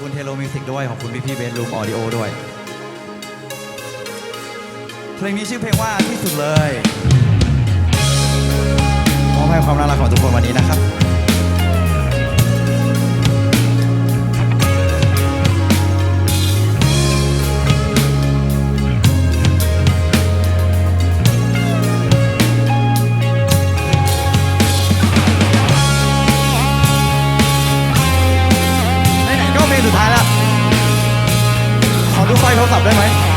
คุณเทโลมิวสิกด้วย ขอบคุณพี่พี่เบนลูมออดิโอด้วย เพลงนี้ชื่อเพลงว่าที่สุดเลยมอบให้ความน่ารักของทุกคนวันนี้นะครับ กลั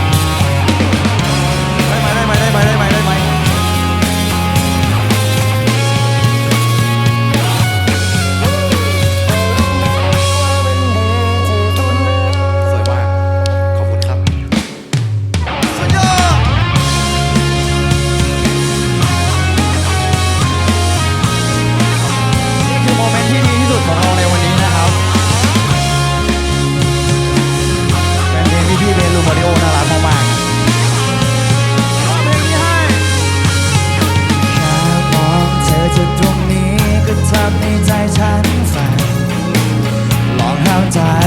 die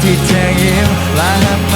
디테일만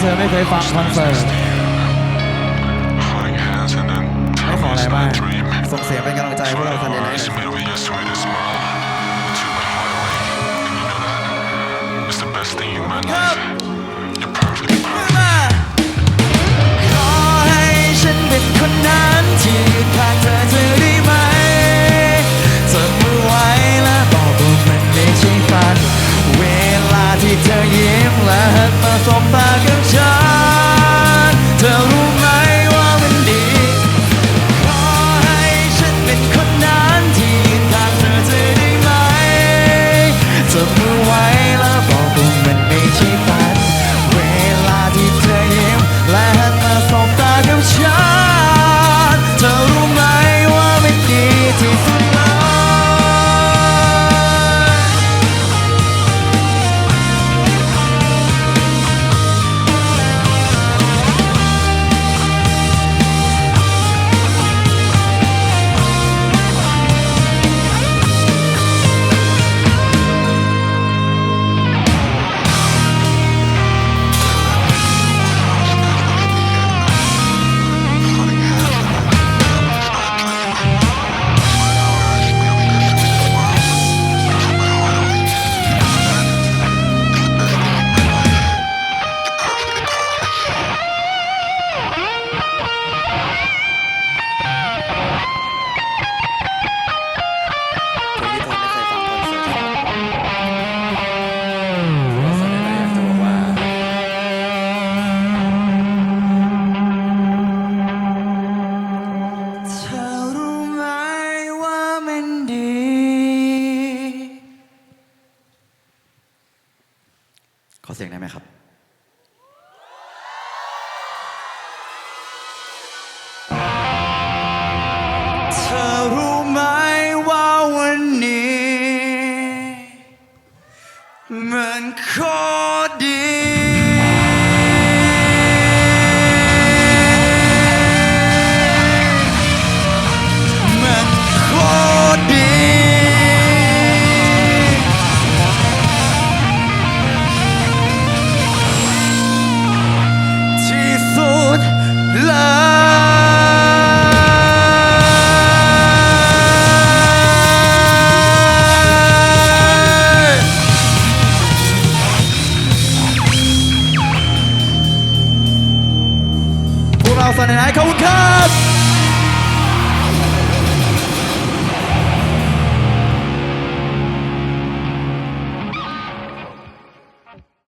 เธอไม่เคยฟังคอนเสิร์ตก็ขออะไรบ้างส่งเสียเป็นกำลังใจพวกเราคนเดียวนะขอให้ฉันเป็นคนนั้นที่ยืขางเธอเธอได้ไหมเธไว้และบอกว่มันไม่ช่ฝัน เวลาที่เธอยิ้มและหันมาสบตา ขอเสียงได้ไหมครับเธอรู้ไหมว่าวันนี้เหมือนคน because